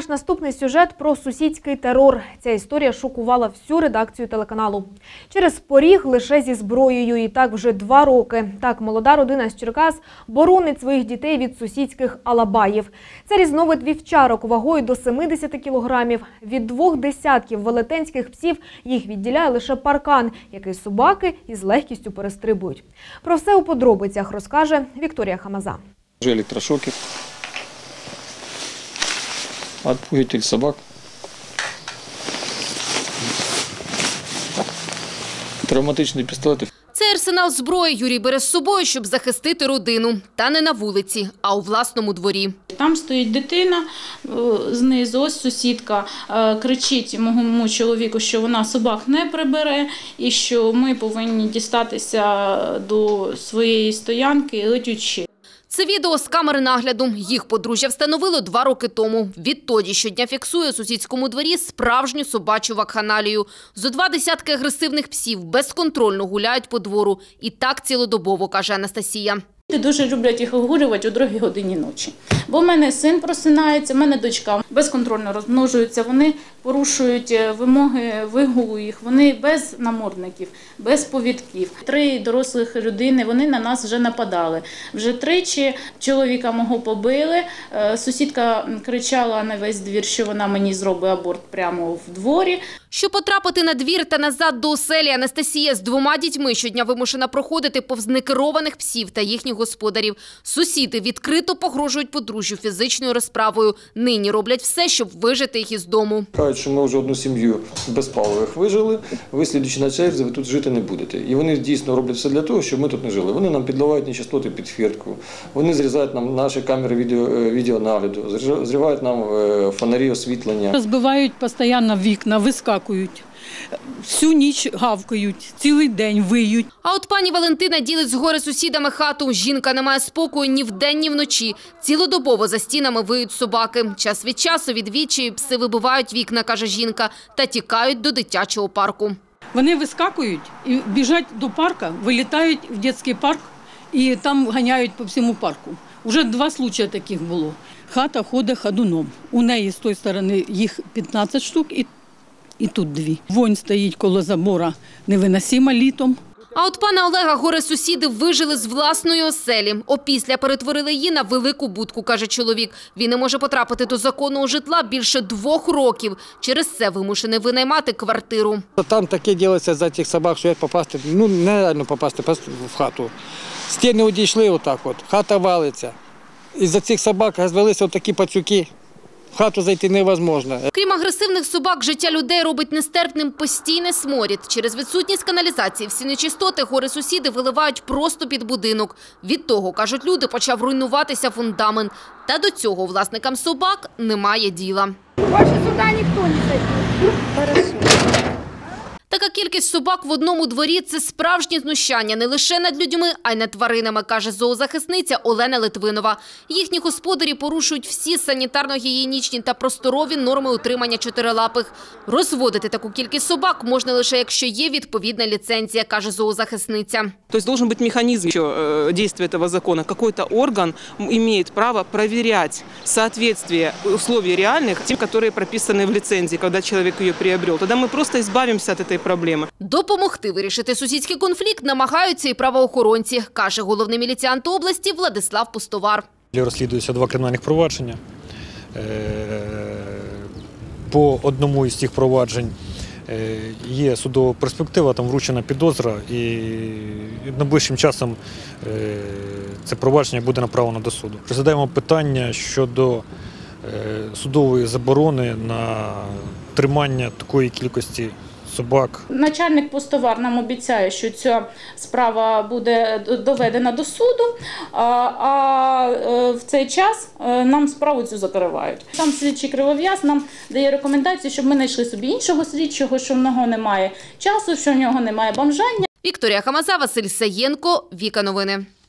Наш наступний сюжет про сусідський терор. Ця історія шокувала всю редакцію телеканалу. Через поріг лише зі зброєю, і так вже два роки. Так, молода родина з Черкас боронить своїх дітей від сусідських алабаїв. Це різновид вівчарок вагою до 70 кілограмів. Від двох десятків велетенських псів їх відділяє лише паркан, який собаки із легкістю перестрибують. Про все у подробицях розкаже Вікторія Хамаза. Уже электрошокер. Отпугиватель собак. Травматичні пістолети. Цей арсенал зброї Юрій бере з собою, щоб захистити родину. Та не на вулиці, а у власному дворі. Там стоїть дитина е, знизу, ось сусідка е, кричить моєму чоловіку, що вона собак не прибере, і що ми повинні дістатися до своєї стоянки летючи. Це відео з камери нагляду. Їх подружжя встановило два роки тому. Відтоді щодня фіксує у сусідському дворі справжню собачу вакханалію. Зо два десятки агресивних псів безконтрольно гуляють по двору. І так цілодобово, каже Анастасія. Дуже люблять їх огурювати о другій годині ночі. Бо в мене син просинається, в мене дочка безконтрольно розмножуються. Вони порушують е, вимоги вигулу їх. Вони без намордників, без повідків. Три дорослих людини вони на нас вже нападали. Вже тричі чоловіка мого побили. Е, Сусідка кричала на весь двір, що вона мені зробить аборт прямо в дворі. Щоб потрапити на двір та назад до оселі, Анастасія з двома дітьми щодня вимушена проходити повз некерованих псів та їхніх господарів. Сусіди відкрито погрожують подружжю фізичною розправою. Нині роблять все, щоб вижити їх із дому. Кажуть, що ми вже одну сім'ю без палових вижили, ви слідуючи на черзі, ви тут жити не будете. І вони дійсно роблять все для того, щоб ми тут не жили. Вони нам підливають нечистоти під хвіртку, вони зрізають нам наші камери відео, е, відеонагляду, зривають нам е, фонарі освітлення. Розбивають постійно вікна, вискакують. Всю ніч гавкають, цілий день виють. А от пані Валентина ділить з гори сусідами хату. Жінка не має спокою ні вдень, ні вночі. Цілодобово за стінами виють собаки. Час від часу від відчаю пси вибивають вікна, каже жінка, та тікають до дитячого парку. Вони вискакують і біжать до парка, вилітають в дитячий парк і там ганяють по всьому парку. Уже два случаї таких було. Хата ходить ходуном. У неї з тої сторони їх 15 штук і, і тут дві. Вонь стоїть коло забора невиносима літом. А от пана Олега горе сусіди вижили з власної оселі. Опісля перетворили її на велику будку, каже чоловік. Він не може потрапити до законного житла більше двох років. Через це вимушений винаймати квартиру. Там таке ділиться за цих собак, що як попасти, ну нереально попасти в хату. Стіни одійшли отак от, хата валиться. Із-за цих собак розвелися такі пацюки, в хату зайти невозможно. Крім агресивних собак, життя людей робить нестерпним постійний сморід. Через відсутність каналізації всі нечистоти гори сусіди виливають просто під будинок. Від того, кажуть люди, почав руйнуватися фундамент. Та до цього власникам собак немає діла. Така кількість собак в одному дворі – це справжнє знущання не лише над людьми, а й над тваринами, каже зоозахисниця Олена Литвинова. Їхні господарі порушують всі санітарно-гігієнічні та просторові норми утримання чотирилапих. Розводити таку кількість собак можна лише, якщо є відповідна ліцензія, каже зоозахисниця. То есть должен быть механизм еще, э, действия этого закона. Какой-то орган м- имеет право проверять соответствие условий реальных тем, которые прописаны в лицензии, когда человек ее приобрел. Тогда мы просто избавимся от этой проблемы. Допомогти вирішити сусідський конфлікт намагаються і правоохоронці, каже головний міліціант області Владислав Пустовар. Розслідуються два кримінальних провадження. Е, По одному із цих проваджень е, є судова перспектива, там вручена підозра, і найближчим часом е, це провадження буде направлено до суду. Розглядаємо питання щодо судової заборони на тримання такої кількості собак Начальник постовар нам обіцяє, що ця справа буде доведена до суду, а, е, в цей час е, нам справу цю закривають. Там слідчий кривов'яз нам дає рекомендації, щоб ми знайшли собі іншого слідчого, що в нього немає часу, що в нього немає бомжання. Вікторія Хамаза, Василь Саєнко, Віка Новини.